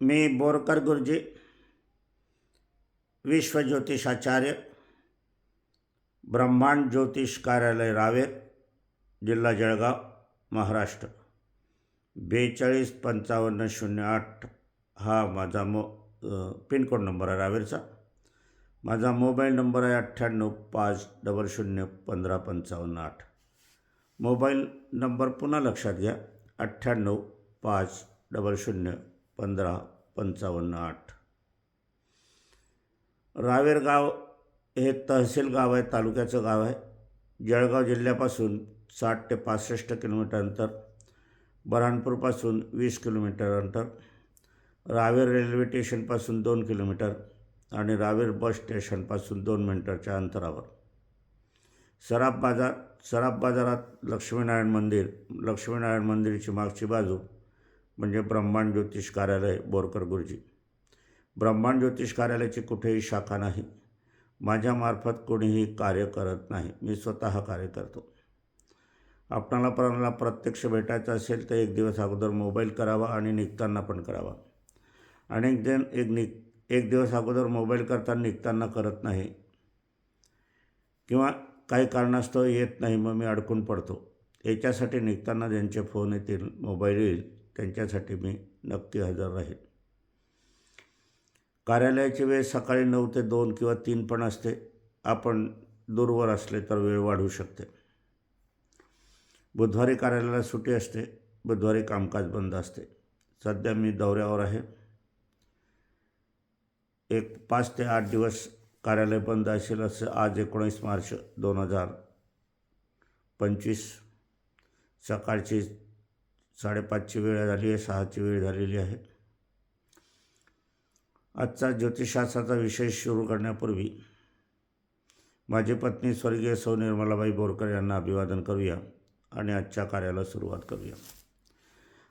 मी बोरकर गुरुजी विश्वज्योतिषाचार्य ब्रह्मांड ज्योतिष कार्यालय रावेर जिल्हा जळगाव महाराष्ट्र. बेचाळीस पंचावन्न शून्य आठ हा माझा मो पिनकोड नंबर आहे रावेरचा. माझा मोबाईल नंबर आहे अठ्ठ्याण्णव पाच डबल शून्य पंधरा पंचावन्न आठ. मोबाईल नंबर पुन्हा लक्षात घ्या अठ्ठ्याण्णव पाच डबल शून्य पंधरा पंचावन्न आठ. रावेर गाव हे तहसील गाव आहे तालुक्याचं गाव आहे. जळगाव जिल्ह्यापासून साठ ते पासष्ट किलोमीटर अंतर बऱ्हाणपूरपासून वीस किलोमीटर अंतर रावेर रेल्वे स्टेशनपासून दोन किलोमीटर आणि रावेर बस स्टेशनपासून दोन मिनटाच्या अंतरावर. सराफ बाजार सराफ बाजारात लक्ष्मीनारायण मंदिर लक्ष्मीनारायण मंदिराची मागची बाजू म्हणजे ब्रह्मांड ज्योतिष कार्यालय बोरकर गुरुजी. ब्रह्मांड ज्योतिष कार्यालयाची कुठेही शाखा नाही. माझ्यामार्फत कोणीही कार्य करत नाही. मी स्वतः कार्य करतो. आपणाला प्राणाला प्रत्यक्ष भेटायचं असेल तर एक दिवस अगोदर मोबाईल करावा आणि निघताना पण करावा. अनेक जण एक निघ एक दिवस अगोदर मोबाईल करताना निघताना करत नाही. किंवा काही कारणास्तव येत नाही मग मी अडकून पडतो. याच्यासाठी निघताना ज्यांचे फोन येतील मोबाईल येईल त्यांच्यासाठी मी नक्की हजर राहील. कार्यालयाची वेळ सकाळी नऊ ते दोन किंवा तीन पण असते. आपण दूरवर असले तर वेळ वाढू शकते. बुधवारी कार्यालयाला सुट्टी असते. बुधवारी कामकाज बंद असते. सध्या मी दौऱ्यावर आहे. एक पाच ते आठ दिवस कार्यालय बंद असेल असं आज एकोणीस मार्च दोन हजार पंचवीस सकाळची साडेपाचची वेळ झाली आहे सहाची वेळ झालेली आहे. आजचा ज्योतिषशास्त्राचा विषय सुरू करण्यापूर्वी माझी पत्नी स्वर्गीय सौ निर्मलाबाई बोरकर यांना अभिवादन करूया आणि आजच्या कार्याला सुरुवात करूया.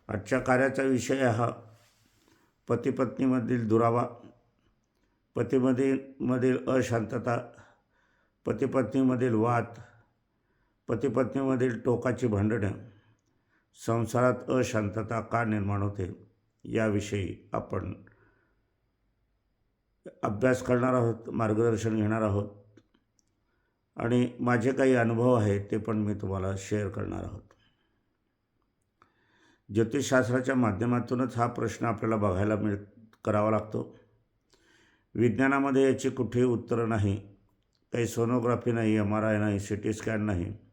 आजच्या कार्याचा विषय हा पतीपत्नीमधील दुरावा पतीमधील मधील अशांतता पतीपत्नीमधील वाद पतीपत्नीमधील टोकाची भांडणं संसारात अशांतता का निर्माण होते याविषयी आपण अभ्यास करणार आहोत मार्गदर्शन घेणार आहोत. आणि माझे काही अनुभव आहेत ते पण मी तुम्हाला शेअर करणार आहोत. ज्योतिषशास्त्राच्या माध्यमातूनच हा प्रश्न आपल्याला बघायला मिळ करावा लागतो. विज्ञानामध्ये याची कुठेही उत्तरं नाही. काही सोनोग्राफी नाही एम आर आय नाही सी टी स्कॅन नाही.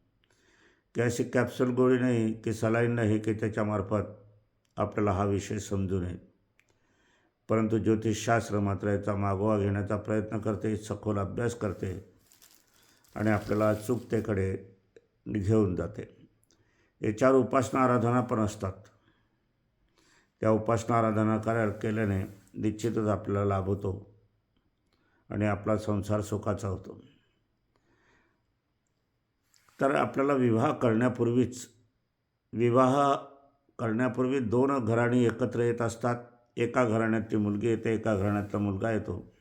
की अशी कॅप्सूल गोळी नाही की सलाईन नाही की त्याच्यामार्फत आपल्याला हा विषय समजू नये. परंतु ज्योतिषशास्त्र मात्र याचा मागोवा घेण्याचा प्रयत्न करते सखोल अभ्यास करते आणि आपल्याला अचूकतेकडे घेऊन जाते. याच्यावर उपासना आराधना पण असतात. त्या उपासना आराधना करा केल्याने निश्चितच आपल्याला लाभ होतो आणि आपला संसार सुखाचा होतो. तर आपल्याला विवाह करण्यापूर्वीच विवाह करण्यापूर्वी दोन घराणी एकत्र येत असतात. एका घराण्यातली मुलगी येते एका घराण्यातला मुलगा येतो.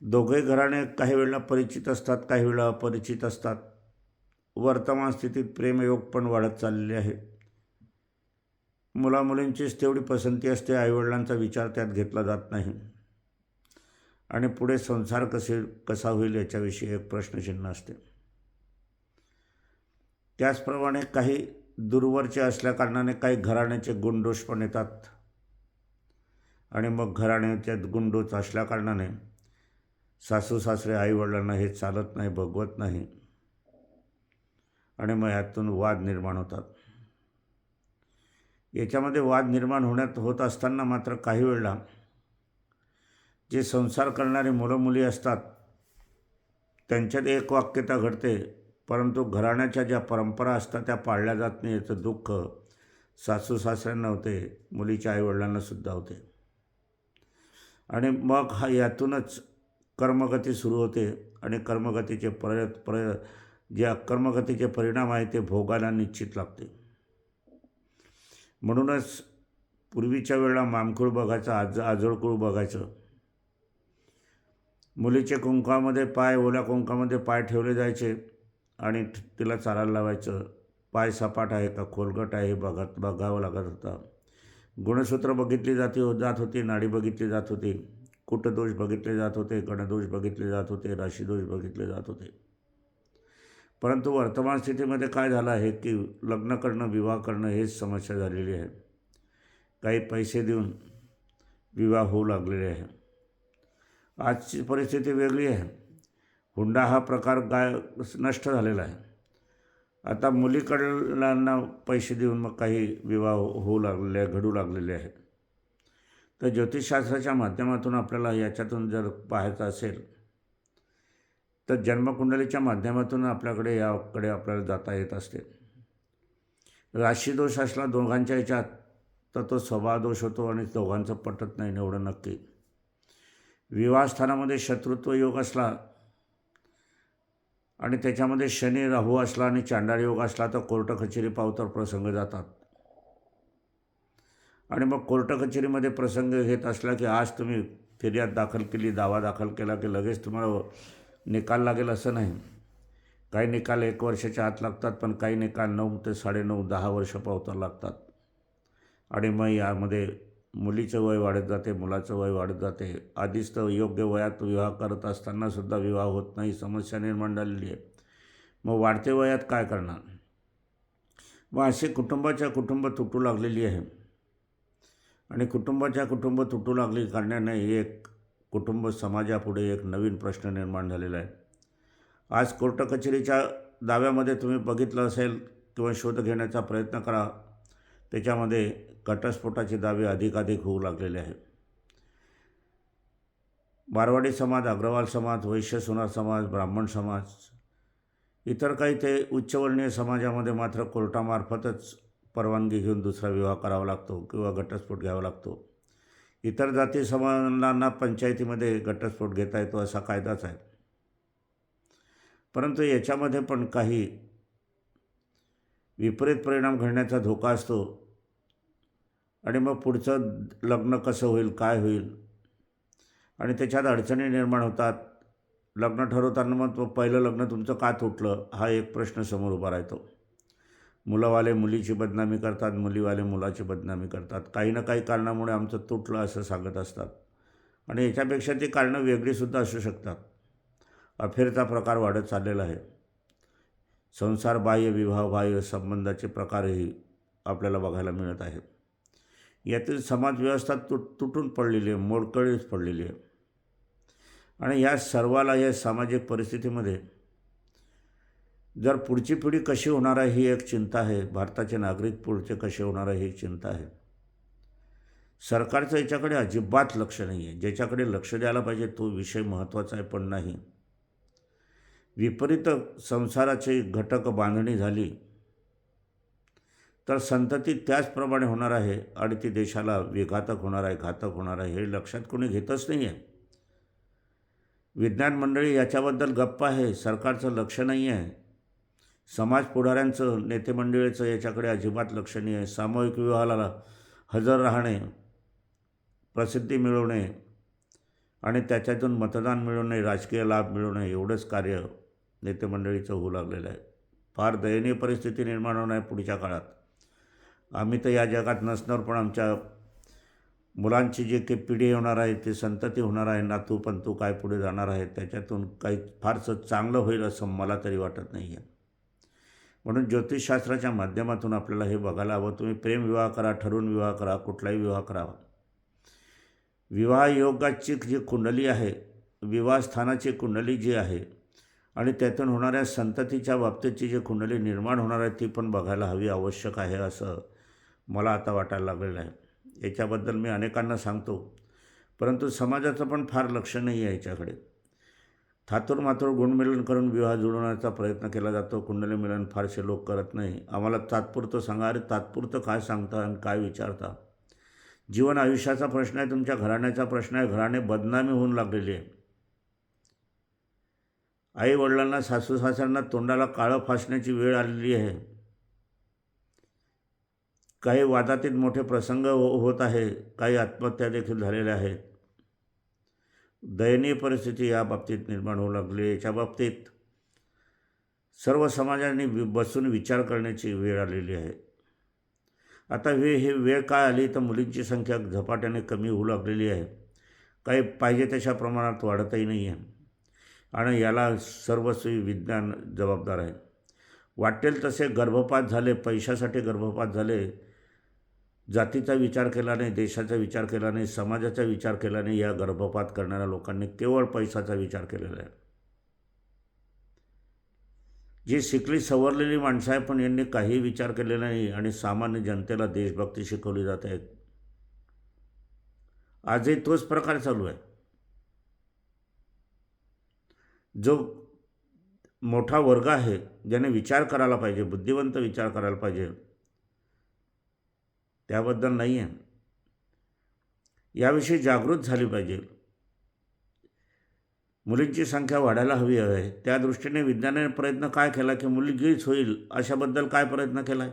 दोघे घराणे काही वेळेला परिचित असतात काही वेळा अपरिचित असतात. वर्तमान स्थितीत प्रेमयोग पण वाढत चाललेले आहे. मुलामुलींचीच तेवढी पसंती असते आईवडिलांचा विचार त्यात घेतला जात नाही. आणि पुढे संसार कसे कसा होईल याच्याविषयी एक प्रश्नचिन्ह असते. त्याचप्रमाणे काही दूरवरचे असल्याकारणाने काही घराण्याचे गुणदोष पण येतात. आणि मग घराण्याच्या गुणदोष असल्याकारणाने सासू सासरे आईवडिलांना हे चालत नाही भगवत नाही. आणि मग यातून वाद निर्माण होतात. याच्यामध्ये वाद निर्माण होण्यात होत असताना मात्र काही वेळेला जे संसार करणारे मुलं मुली असतात त्यांच्यात एक वाक्यता घडते. परंतु घराण्याच्या ज्या परंपरा असतात त्या पाळल्या जात नाही. याचं दुःख सासू सासऱ्यांना होते मुलीच्या आईवडिलांनासुद्धा होते. आणि मग हा यातूनच कर्मगती सुरू होते आणि कर्मगतीचे पर पर जे कर्मगतीचे परिणाम आहे ते भोगायला निश्चित लागते. म्हणूनच पूर्वीच्या वेळेला मामखूळ बघायचं आज आजोळकूळ बघायचं. मुलीचे कुंकामध्ये पाय ओल्या कुंकामध्ये पाय ठेवले जायचे. आणि तिला चालायला लावायचं. पाय सपाट आहे का खोलगट आहे हे बघत बघावं लागत होता. गुणसूत्र बघितली जाते हो-, जात होती नाडी बघितली जात होती. कुटदोष बघितले जात होते गणदोष बघितले जात होते राशीदोष बघितले जात होते. परंतु वर्तमान स्थितीमध्ये काय झालं आहे की लग्न करणं विवाह करणं हेच समस्या झालेली आहे. काही पैसे देऊन विवाह होऊ लागलेले आहे. आजची परिस्थिती वेगळी आहे. हुंडा हा प्रकार गाय नष्ट झालेला आहे. आता मुलीकडल्यांना पैसे देऊन मग काही विवाह होऊ लागलेले आहे घडू लागलेले आहेत. तर ज्योतिषशास्त्राच्या माध्यमातून आपल्याला याच्यातून जर पाहायचं असेल तर जन्मकुंडलीच्या माध्यमातून आपल्याकडे याकडे आपल्याला जाता येत असते. राशीदोष असला दोघांच्या याच्यात तर तो स्वभावदोष होतो आणि दोघांचं पटत नाही एवढं नक्की. विवाहस्थानामध्ये शत्रुत्व योग असला आणि त्याच्यामध्ये शनी राहू असला आणि चांडाळ योग असला तर कोर्ट कचेरी पावतर प्रसंग जातात. आणि मग कोर्ट कचेरीमध्ये प्रसंग घेत असला की आज तुम्ही फिर्याद दाखल केली दावा दाखल केला की लगेच तुम्हाला निकाल लागेल असं नाही. काही निकाल एक वर्षाच्या आत लागतात पण काही निकाल नऊ ते साडेनऊ दहा वर्ष पावतर लागतात. आणि मग यामध्ये मुलीचं वय वाढत जाते मुलाचं वय वाढत जाते. आधीच तर योग्य वयात विवाह करत असतानासुद्धा विवाह होत नाही समस्या निर्माण झालेली आहे. मग वाढते वयात काय करणार? मग असे कुटुंबाच्या कुटुंब तुटू लागलेली आहे. आणि कुटुंबाच्या कुटुंब तुटू लागली कारणाने एक कुटुंब समाजापुढे एक नवीन प्रश्न निर्माण झालेला आहे. आज कोर्ट कचेरीच्या दाव्यामध्ये तुम्ही बघितलं असेल किंवा शोध घेण्याचा प्रयत्न करा. त्याच्यामध्ये घटस्फोटाचे दावे अधिकाधिक होऊ लागलेले आहे मारवाडी समाज अग्रवाल समाज वैश्य सोनार समाज ब्राह्मण समाज इतर काही ते उच्चवर्णीय समाजामध्ये मात्र कोर्टामार्फतच परवानगी घेऊन दुसरा विवाह करावा लागतो किंवा घटस्फोट घ्यावा लागतो. इतर जाती समाजांना पंचायतीमध्ये घटस्फोट घेता येतो असा कायदाच आहे. परंतु याच्यामध्ये पण काही विपरीत परिणाम घडण्याचा धोका असतो. आणि मग पुढचं लग्न कसं होईल काय होईल? आणि त्याच्यात अडचणी निर्माण होतात. लग्न ठरवताना मग पहिलं लग्न तुमचं का तुटलं हा एक प्रश्न समोर उभा राहतो. मुलंवाले मुलीची बदनामी करतात मुलीवाले मुलाची बदनामी करतात. काही ना काही कारणामुळे आमचं तुटलं असं सांगत असतात. आणि याच्यापेक्षा ती कारणं वेगळीसुद्धा असू शकतात. अफेरचा प्रकार वाढत चाललेला आहे. संसार बाह्य विवाह बाह्य संबंधाचे प्रकारही आपल्याला बघायला मिळत आहेत. यातील समाजव्यवस्था तुट तुटून पडलेली आहे मोडकळीच पडलेली आहे. आणि या सर्वाला या सामाजिक परिस्थितीमध्ये जर पुढची पिढी कशी होणार आहे ही एक चिंता आहे. भारताचे नागरिक पुढचे कसे होणार आहे ही चिंता आहे. सरकारचं याच्याकडे अजिबात लक्ष नाही आहे. ज्याच्याकडे लक्ष द्यायला पाहिजे तो विषय महत्त्वाचा आहे पण नाही. विपरीत संसाराची घटक बांधणी झाली तर संतती त्याचप्रमाणे होणार आहे आणि ती देशाला विघातक होणार आहे घातक होणार आहे हे लक्षात कोणी घेतच नाही आहे. विज्ञान मंडळी याच्याबद्दल गप्प आहे सरकारचं लक्ष नाही आहे. समाज पुढाऱ्यांचं नेते मंडळीचं याच्याकडे अजिबात लक्ष नाही आहे. सामूहिक विवाहाला हजर राहणे प्रसिद्धी मिळवणे आणि त्याच्यातून मतदान मिळवणे राजकीय लाभ मिळवणे एवढंच कार्य नेते मंडळीचं होऊ लागलेलं आहे. फार दयनीय परिस्थिती निर्माण होणार आहे पुढच्या काळात. आम्ही तर या जगात नसणार पण आमच्या मुलांची जी काही पिढी होणार आहे ते संतती होणार आहे नातू तू काय पुढे जाणार आहे त्याच्यातून काही फारसं चांगलं होईल असं मला तरी वाटत नाही आहे म्हणून ज्योतिषशास्त्राच्या माध्यमातून आपल्याला हे बघायला हवं. तुम्ही प्रेम विवाह करा ठरवून विवाह करा कुठलाही विवाह करावा. विवाह योगाची जी कुंडली आहे विवाहस्थानाची कुंडली जी आहे आणि त्यातून होणाऱ्या संततीच्या बाबतीतची जी कुंडली निर्माण होणार आहे ती पण बघायला हवी आवश्यक आहे असं मला आता वाटायला लागलेलं आहे. याच्याबद्दल मी अनेकांना सांगतो. परंतु समाजाचं पण फार लक्ष नाही आहे याच्याकडे. थातूर मातूर गुणमिलन करून विवाह जुळवण्याचा प्रयत्न केला जातो. कुंडली मिलन फारसे लोक करत नाही. आम्हाला तात्पुरतं सांगा अरे तात्पुरतं काय सांगता आणि काय विचारता? जीवन आयुष्याचा प्रश्न आहे तुमच्या घराण्याचा प्रश्न आहे. घराणे बदनामी होऊन लागलेली आहे. आई वडिलांना सासू सासऱ्यांना तोंडाला काळं फासण्याची वेळ आलेली आहे. काही वादातील मोठे प्रसंग हो होत आहे काही आत्महत्या देखील झालेल्या आहेत. दयनीय परिस्थिती या बाबतीत निर्माण होऊ लागली. याच्या बाबतीत सर्व समाजाने बसून विचार करण्याची वेळ आलेली आहे. आता हे हे वेळ काय आली? तर मुलींची संख्या झपाट्याने कमी होऊ लागलेली आहे. काही पाहिजे तशा प्रमाणात वाढतही नाही आहे. आणि याला सर्वस्वी विज्ञान जबाबदार आहे. वाटेल तसे गर्भपात झाले पैशासाठी गर्भपात झाले जातीचा विचार केला नाही देशाचा विचार केला नाही समाजाचा विचार केला नाही या गर्भपात करणाऱ्या लोकांनी केवळ पैशाचा विचार केलेला आहे. जी शिकली सवरलेली माणसं आहे पण यांनी काही विचार केलेला नाही आणि सामान्य जनतेला देशभक्ती शिकवली जात आहे. आजही तोच प्रकार चालू आहे. जो मोठा वर्ग आहे ज्याने विचार करायला पाहिजे बुद्धिवंत विचार करायला पाहिजे त्याबद्दल नाही आहे. याविषयी जागृत झाली पाहिजे. मुलींची संख्या वाढायला हवी आहे. त्या दृष्टीने विज्ञानाने प्रयत्न काय केला की मुलगीच होईल अशाबद्दल काय प्रयत्न केला आहे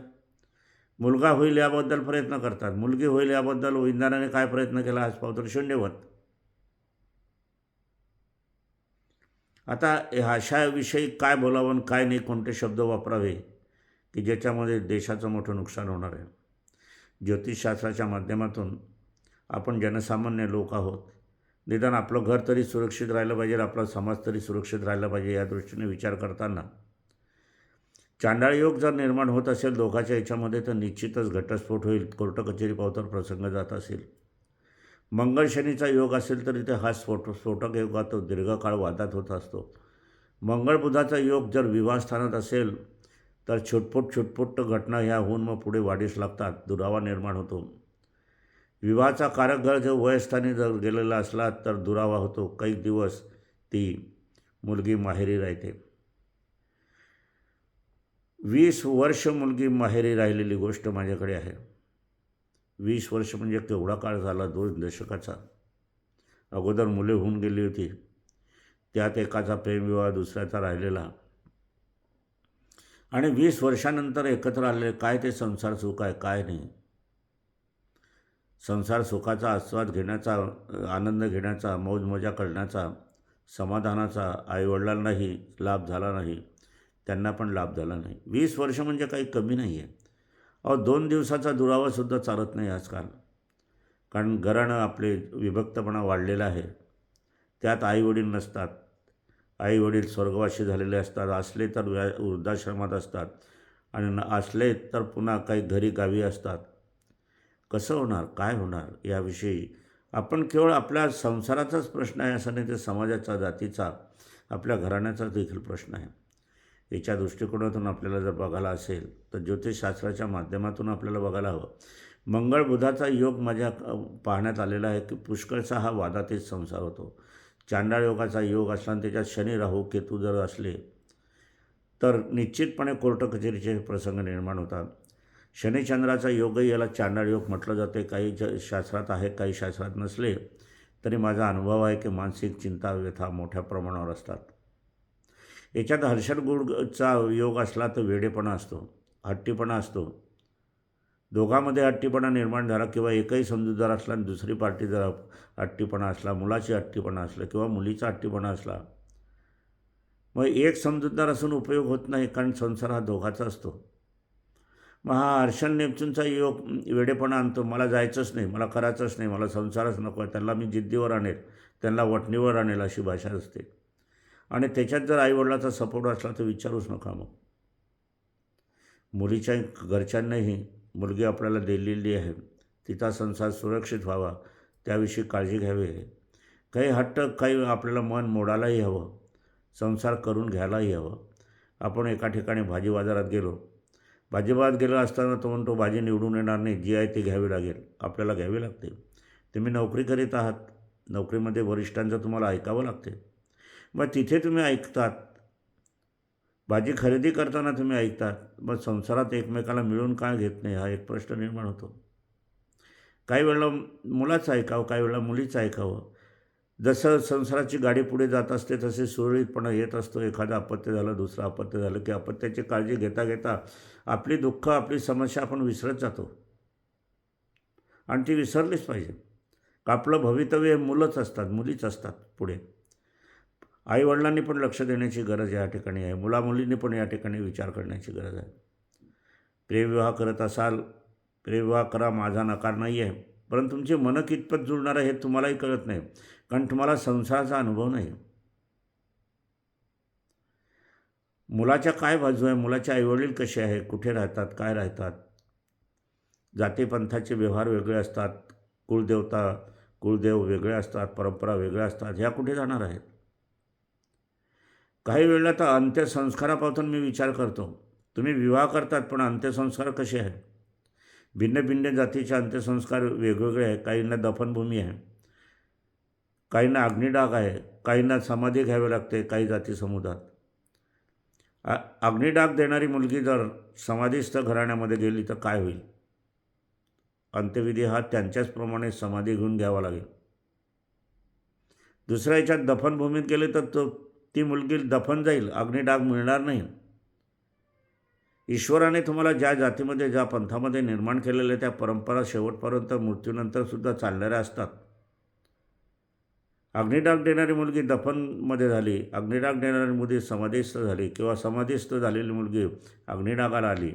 मुलगा होईल याबद्दल प्रयत्न करतात. मुलगी होईल याबद्दल विज्ञानाने काय प्रयत्न केला आज पावतर शून्यवत आता अशाविषयी काय बोलावं आणि काय नाही कोणते शब्द वापरावे की ज्याच्यामध्ये देशाचं मोठं नुकसान होणार आहे? ज्योतिषशास्त्राच्या माध्यमातून आपण जनसामान्य लोक आहोत. निदान आपलं घर तरी सुरक्षित राहिलं पाहिजे आपला समाज तरी सुरक्षित राहिला पाहिजे या दृष्टीने विचार करताना. चांडाळ योग जर निर्माण होत असेल दोघाच्या याच्यामध्ये तर निश्चितच घटस्फोट होईल कोर्ट कचेरी पावतर प्रसंग जात असेल. मंगळ शनीचा योग असेल तर इथे हा स्फोट स्फोटक योगात तो दीर्घकाळ वादात होत असतो. मंगळ बुधाचा योग जर विवाहस्थानात असेल तर छुटपुट छुटपुट घटना ह्या होऊन मग पुढे वाढीस लागतात. दुरावा निर्माण होतो. विवाहाचा कारकगळ जर वयस्थानी जर गेलेला असला तर दुरावा होतो. काही दिवस ती मुलगी माहेरी राहते. वीस वर्ष मुलगी माहेरी राहिलेली गोष्ट माझ्याकडे आहे. वीस वर्ष म्हणजे केवढा काळ झाला दोन दशकाचा? अगोदर मुले होऊन गेली होती. त्यात एकाचा प्रेमविवाह दुसऱ्याचा राहिलेला. आणि वीस वर्षानंतर एकत्र आले काय ते संसार सुख आहे काय नाही. संसार सुखाचा आस्वाद घेण्याचा आनंद घेण्याचा मौजमजा करण्याचा समाधानाचा आईवडिलांनाही लाभ झाला नाही त्यांना पण लाभ झाला नाही. वीस वर्ष म्हणजे काही कमी नाही आहे अहो दोन दिवसाचा दुरावासुद्धा चालत नाही आजकाल कारण घराणं आपले विभक्तपणा वाढलेला आहे. त्यात आईवडील नसतात. आई वडील स्वर्गवासी झालेले असतात असले तर व्या वृद्धाश्रमात असतात आणि न असले तर पुन्हा काही घरी गावी असतात. कसं होणार? काय होणार? याविषयी आपण केवळ आपल्या संसाराचाच प्रश्न आहे असं नाही तर समाजाचा जातीचा आपल्या घराण्याचा देखील प्रश्न आहे. याच्या दृष्टिकोनातून आपल्याला जर बघायला असेल तर ज्योतिषशास्त्राच्या माध्यमातून आपल्याला बघायला हवं. मंगळ बुधाचा योग माझ्या पाहण्यात आलेला आहे की पुष्कळचा हा वादातीत संसार होतो. चांडाळ योगाचा योग असला आणि त्याच्यात शनी राहू केतू जर असले तर निश्चितपणे कोर्ट कचेरीचे प्रसंग निर्माण होतात. शनिचंद्राचा योगही याला चांडाळ योग म्हटलं जाते. काही ज शास्त्रात आहे काही शास्त्रात नसले तरी माझा अनुभव आहे की मानसिक चिंता व्यथा मोठ्या प्रमाणावर असतात. याच्यात हर्षद गुडचा योग असला तर वेडेपणा असतो हट्टीपणा असतो. दोघांमध्ये हट्टीपणा निर्माण झाला किंवा एकही समजूतदार असला आणि दुसरी पार्टी जर हट्टीपणा असला मुलाची हट्टीपणा असला किंवा मुलीचा हट्टीपणा असला मग एक समजूतदार असून उपयोग होत नाही कारण संसार हा दोघाचा असतो. मग हा हर्षण नेपचूनचा योग वेडेपणा आणतो मला जायचंच नाही मला करायचंच नाही मला संसारच नको आहे त्यांना मी जिद्दीवर आणेल त्यांना वटणीवर आणेल अशी भाषा असते. आणि त्याच्यात जर आईवडिलाचा सपोर्ट असला तर विचारूच नका मग. मुलीच्या घरच्यांनाही मुलगी आपल्याला दिलेली आहे. तिचा संसार सुरक्षित व्हावा त्याविषयी काळजी घ्यावी. काही हट्ट काही आपल्याला मन मोडायलाही हवं. संसार करून घ्यायलाही हवं. आपण एका ठिकाणी भाजी बाजारात गेलो. भाजी बाजारात गेलो असताना तो म्हणतो भाजी निवडून येणार नाही जी आहे ती घ्यावी लागेल. आपल्याला घ्यावी लागते. तुम्ही नोकरी करीत आहात. नोकरीमध्ये वरिष्ठांचं तुम्हाला ऐकावं लागते. मग तिथे तुम्ही ऐकतात. भाजी खरेदी करताना तुम्ही ऐकतात मग संसारात एकमेकाला मिळून काय घेत नाही? हा एक प्रश्न निर्माण होतो. काही वेळेला मुलाचं ऐकावं काही वेळेला मुलीचं ऐकावं. जसं संसाराची गाडी पुढे जात असते तसे सुरळीतपणा येत असतो. एखादं अपत्य झालं दुसरं अपत्य झालं की अपत्याची काळजी घेता घेता आपली दुःख आपली समस्या आपण विसरत जातो. आणि ती विसरलीच पाहिजे. आपलं भवितव्य मुलंच असतात मुलीच असतात पुढे. आईवडिलांनी पण लक्ष देण्याची गरज या ठिकाणी आहे. मुलामुलींनी पण या ठिकाणी विचार करण्याची गरज आहे. प्रेमविवाह करत असाल प्रेमविवाह करा माझा नकार नाही आहे परंतु तुमचे मन कितपत जुळणार आहे हे तुम्हालाही कळत नाही. कारण तुम्हाला संसाराचा अनुभव नाही. मुलाच्या काय बाजू आहे? मुलाचे आईवडील कसे आहे? कुठे राहतात? काय राहतात? जातीपंथाचे व्यवहार वेगळे असतात. कुळदेवता कुळदेव वेगळे असतात. परंपरा वेगळ्या असतात. ह्या कुठे जाणार आहेत? काही वेळेला तर अंत्यसंस्कारापासून मी विचार करतो. तुम्ही विवाह करतात पण अंत्यसंस्कार कसे आहे भिन्न भिन्न जातीचे अंत्यसंस्कार वेगवेगळे आहे काहींना दफनभूमी आहे. काहींना अग्निडाग आहे. काहींना समाधी घ्यावी लागते. काही जाती समुदायात. आ अग्निडाग देणारी मुलगी जर समाधीस्थ घराण्यामध्ये गेली तर काय होईल? अंत्यविधी हा त्यांच्याचप्रमाणे समाधी घेऊन घ्यावा लागेल. दुसऱ्या याच्यात दफनभूमीत गेले तर तो ती मुलगी दफन जाईल अग्निडाग मिळणार नाही. ईश्वराने तुम्हाला ज्या जातीमध्ये ज्या पंथामध्ये निर्माण केलेल्या त्या परंपरा शेवटपर्यंत मृत्यूनंतर सुद्धा चालणाऱ्या असतात. अग्निडाग देणारी मुलगी दफनमध्ये झाली अग्निडाग देणारी मुलगी समाधीस्थ झाली किंवा समाधीस्थ झालेली मुलगी अग्निडागाला आली.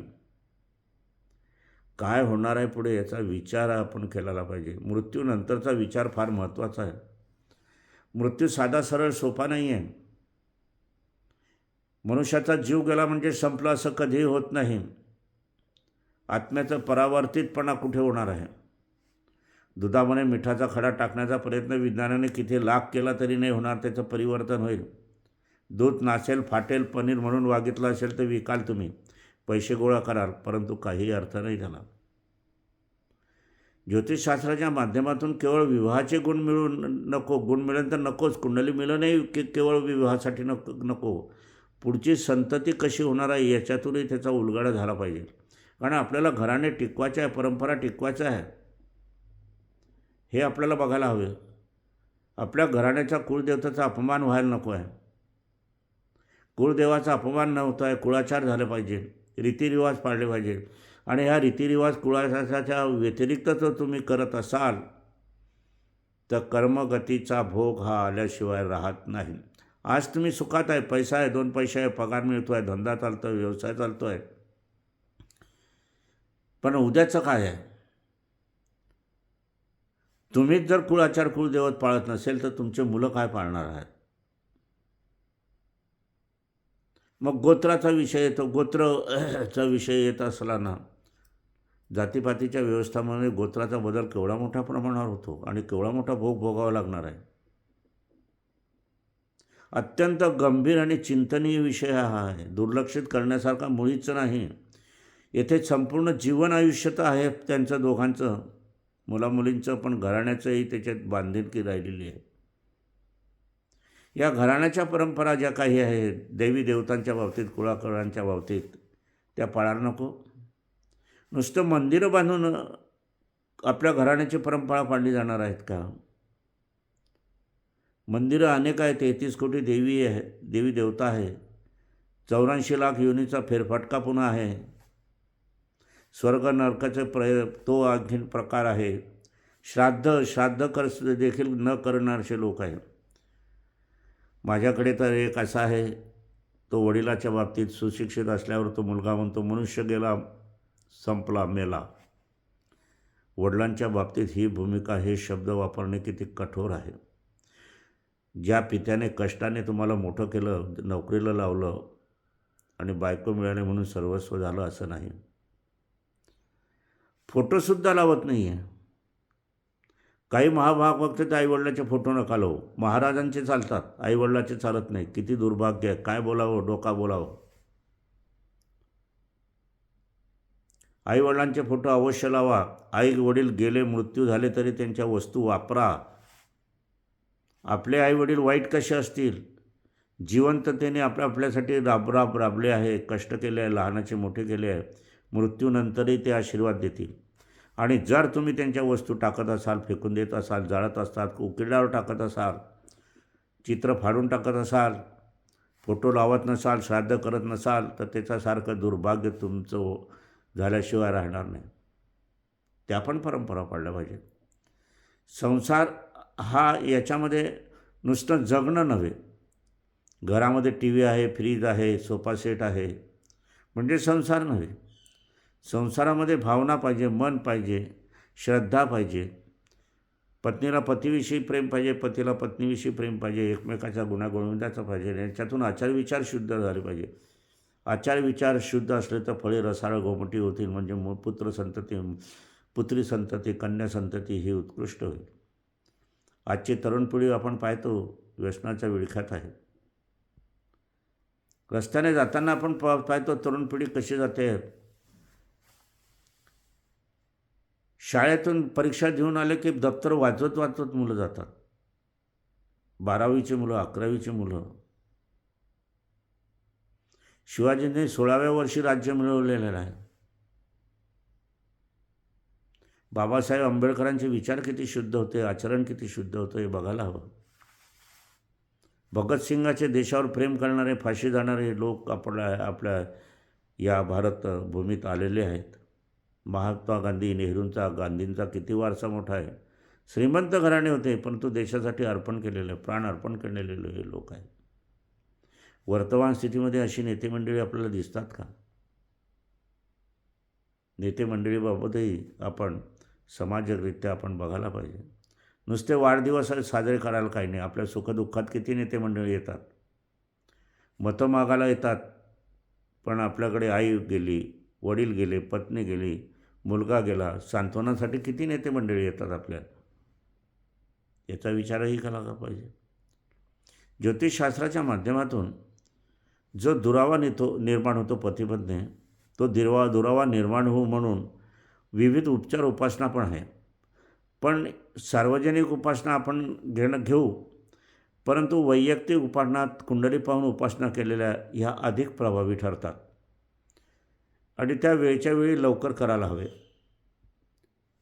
काय होणार आहे पुढे याचा विचार आपण केलेला पाहिजे. मृत्यूनंतरचा विचार फार महत्त्वाचा आहे. मृत्यू साधा सरळ सोपा नाही आहे मनुष्याचा जीव गेला म्हणजे संपला असं कधीही होत नाही. आत्म्याचं परावर्तितपणा कुठे होणार आहे? दुधामध्ये मिठाचा खडा टाकण्याचा प्रयत्न विज्ञानाने किती लाख केला तरी नाही होणार त्याचं परिवर्तन होईल. दूध नासेल फाटेल पनीर म्हणून वागितलं असेल तर विकाल तुम्ही. पैसे गोळा कराल परंतु काही अर्थ नाही झाला. ज्योतिषशास्त्राच्या माध्यमातून केवळ विवाहाचे गुण मिळून नको गुण मिळेल तर नकोच. कुंडली मिळूनही के की केवळ विवाहासाठी नको नको. पुढची संतती कशी होणार आहे याच्यातूनही त्याचा उलगडा झाला पाहिजे. कारण आपल्याला घराने टिकवायचं आहे परंपरा टिकवायचं आहे. हे आपल्याला बघायला हवे. आपल्या घराण्याच्या कुळदेवताचा अपमान व्हायला नको आहे. कुळदेवाचा अपमान नव्हता आहे कुळाचार झाले पाहिजे रीतिरिवाज पाळले पाहिजे. आणि ह्या रीतिरिवाज कुळाचाराच्या व्यतिरिक्त जर तुम्ही करत असाल तर कर्मगतीचा भोग हा आल्याशिवाय राहत नाही. आज तुम्ही सुखात आहे पैसा आहे दोन पैसे आहे पगार मिळतो आहे धंदा चालतो आहे व्यवसाय चालतो आहे पण उद्याचं काय आहे? तुम्हीच जर कुळाचार कुळदेवत पाळत नसेल तर तुमचे मुलं काय पाळणार आहेत? मग गोत्राचा विषय येतो गोत्रचा विषय येत असला ना जातीपातीच्या व्यवस्थामध्ये गोत्राचा बदल केवढा मोठ्या प्रमाणावर होतो आणि केवढा मोठा भोग भोगावा लागणार आहे? अत्यंत गंभीर आणि चिंतनीय विषय हा आहे. दुर्लक्षित करण्यासारखा मुळीच नाही. येथे संपूर्ण जीवन आयुष्य तर आहे त्यांचं दोघांचं. मुलामुलींचं पण घराण्याचंही त्याच्यात बांधिलकी राहिलेली आहे. या घराण्याच्या परंपरा ज्या काही आहेत देवी देवतांच्या बाबतीत कुळाकळांच्या बाबतीत त्या पाळायला नको. नुसतं मंदिरं बांधून आपल्या घराण्याची परंपरा पाळली जाणार आहेत का? मंदिरं अनेक आहेत तेहतीस कोटी देवी आहे देवी देवता आहे. चौऱ्याऐंशी लाख युनीचा फेरफटका पुन्हा आहे. स्वर्ग नरकाचे प्र तो आणखीन प्रकार आहे. श्राद्ध श्राद्ध कर देखील न करणारसे लोक आहेत. माझ्याकडे तर एक असा आहे तो वडिलाच्या बाबतीत सुशिक्षित असल्यावर तो मुलगा म्हणतो मनुष्य गेला संपला मेला. वडिलांच्या बाबतीत ही भूमिका हे शब्द वापरणे किती कठोर आहे. ज्या पित्याने कष्टाने तुम्हाला मोठं केलं नोकरीला लावलं आणि बायको मिळाले म्हणून सर्वस्व झालं असं नाही. फोटोसुद्धा लावत नाही आहे काही महाभाग तर आईवडिलाचे फोटो नका लावू. महाराजांचे चालतात आईवडिलाचे चालत नाही. किती दुर्भाग्य आहे. काय बोलावं? डोका बोलावं. आईवडिलांचे फोटो अवश्य लावा. आई वडील गेले मृत्यू झाले तरी त्यांच्या वस्तू वापरा. आपले आईवडील वाईट कसे असतील? जिवंततेने आपल्या आपल्यासाठी राब राब राबले आहे कष्ट केले आहे लहानाचे मोठे केले आहे मृत्यूनंतरही ते आशीर्वाद देतील. आणि जर तुम्ही त्यांच्या वस्तू टाकत असाल फेकून देत असाल जाळत असतात उकिरड्यावर टाकत असाल चित्र फाडून टाकत असाल फोटो लावत नसाल श्राद्ध करत नसाल तर त्याच्यासारखं दुर्भाग्य तुमचं हो, झाल्याशिवाय राहणार नाही. त्या पण परंपरा पाळल्या पाहिजेत. संसार हा याच्यामध्ये नुसतं जगणं नव्हे. घरामध्ये टी व्ही आहे फ्रीज आहे सोफा सेट आहे. म्हणजे संसार नव्हे. संसारामध्ये भावना पाहिजे मन पाहिजे श्रद्धा पाहिजे. पत्नीला पतीविषयी प्रेम पाहिजे पतीला पत्नीविषयी प्रेम पाहिजे एकमेकाच्या गुणागोविंदाचं पाहिजे याच्यातून आचारविचार शुद्ध झाले पाहिजे. आचारविचार शुद्ध असले तर फळे रसाळ गोमटी होतील. म्हणजे मु पुत्र संतती पुत्री संतती कन्या संतती ही उत्कृष्ट होईल. आजची तरुण पिढी आपण पाहतो व्यसनाच्या विळख्यात आहे. रस्त्याने जाताना आपण प पाहतो तरुण पिढी कशी जाते? शाळेतून परीक्षा देऊन आले की दप्तर वाजवत वाजवत मुलं जातात. बारावीची मुलं अकरावीची मुलं. शिवाजींनी सोळाव्या वर्षी राज्य मिळवलेलं आहे. बाबासाहेब आंबेडकरांचे विचार किती शुद्ध होते आचरण किती शुद्ध होतं हे बघायला हवं. भगतसिंगाचे देशावर प्रेम करणारे फाशी जाणारे लोक आपल्या आपल्या या भारत भूमीत आलेले आहेत. महात्मा गांधी नेहरूंचा गांधींचा किती वारसा मोठा आहे. श्रीमंत घराणे होते परंतु देशासाठी अर्पण केलेले प्राण अर्पण केलेले हे लोक आहेत. वर्तमान स्थितीमध्ये अशी नेते मंडळी आपल्याला दिसतात का? नेते मंडळीबाबतही आपण समाजरित्या आपण बघायला पाहिजे. नुसते वाढदिवस साजरे करायला काही नाही. आपल्या सुखदुःखात किती नेते मंडळी येतात? मतं मागायला येतात. पण आपल्याकडे आई गेली वडील गेले पत्नी गेली मुलगा गेला सांत्वनासाठी किती नेते मंडळी येतात आपल्या याचा विचारही करायला पाहिजे. ज्योतिषशास्त्राच्या माध्यमातून जो दुरावा नेतो निर्माण होतो पतीपत्नी तो दिरवा दुरावा निर्माण होऊ म्हणून विविध उपचार उपासना पण आहे पण सार्वजनिक उपासना आपण घेणं घेऊ परंतु वैयक्तिक उपासनात कुंडली पाहून उपासना केलेल्या ह्या अधिक प्रभावी ठरतात. आणि त्या वेळच्या वेळी लवकर करायला हवे.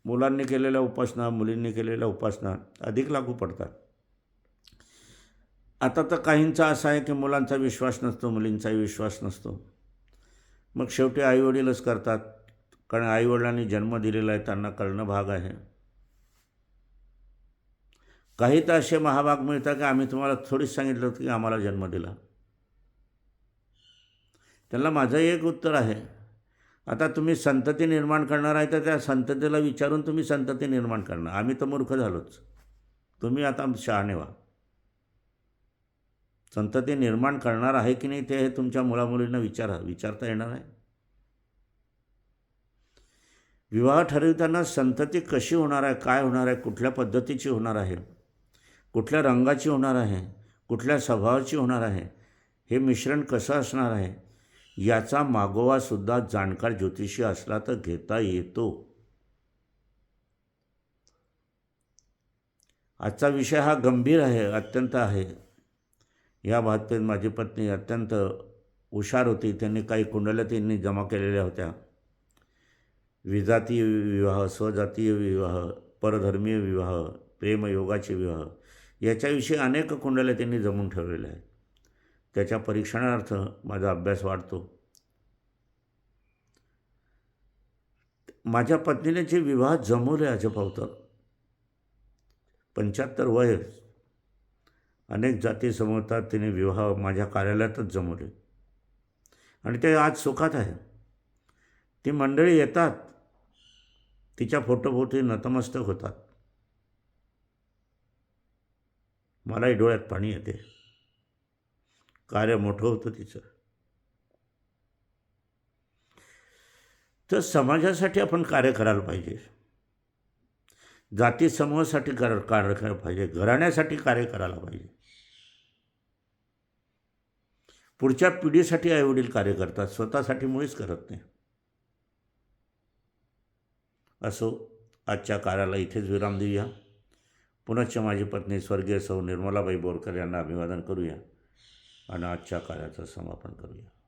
मुलांनी केलेल्या उपासना मुलींनी केलेल्या उपासना अधिक लागू पडतात. आता तर काहींचा असा आहे की मुलांचा विश्वास नसतो मुलींचाही विश्वास नसतो. मग शेवटी आईवडीलच करतात. कारण आईवडिलांनी जन्म दिलेला आहे त्यांना करणं भाग आहे. काही तर असे महाभाग मिळतात की आम्ही तुम्हाला थोडीच सांगितलं होतं की आम्हाला जन्म दिला. त्यांना माझं एक उत्तर आहे. आता तुम्ही संतती निर्माण करणार आहे तर त्या संततीला विचारून तुम्ही संतती निर्माण करणार. आम्ही तर मूर्ख झालोच. तुम्ही आता शहाणे व्हा. संतती निर्माण करणार आहे की नाही ते हे तुमच्या मुलामुलींना विचारा विचारता येणार आहे. विवाह ठरविताना संतती कशी होणार आहे काय होणार आहे कुठल्या पद्धतीची होणार आहे कुठल्या रंगाची होणार आहे कुठल्या स्वभावाची होणार आहे हे मिश्रण कसं असणार आहे याचा मागोवासुद्धा जाणकार ज्योतिषी असला तर घेता येतो. आजचा विषय हा गंभीर आहे अत्यंत आहे. या बाबतीत माझी पत्नी अत्यंत हुशार होती त्यांनी काही कुंडल्या त्यांनी जमा केलेल्या होत्या. विजातीय विवाह स्वजातीय विवाह परधर्मीय विवाह प्रेमयोगाचे विवाह याच्याविषयी अनेक कुंडल्या त्यांनी जमून ठेवलेल्या आहेत. त्याच्या परीक्षणार्थ माझा अभ्यास वाढतो. माझ्या पत्नीने जे विवाह जमवले अजपावतं पंच्याहत्तर वय अनेक जाती समोरतात तिने विवाह माझ्या कार्यालयातच जमवले. आणि ते आज सुखात आहे. ती मंडळी येतात तिच्या फोटोभोवती नतमस्तक होतात. मलाही डोळ्यात पाणी येते. कार्य मोठं होतं तिचं. तर समाजासाठी आपण कार्य करायला पाहिजे. जाती समूहासाठी कर कार्य करायला पाहिजे. घराण्यासाठी कार्य करायला पाहिजे. पुढच्या पिढीसाठी आईवडील कार्य करतात. स्वतःसाठी मुळीच करत नाही. असो आजच्या कार्याला इथेच विराम देऊया. पुनश्च माझी पत्नी स्वर्गीय सौ निर्मलाबाई बोरकर यांना अभिवादन करूया आणि आजच्या कार्याचं समापन करूया.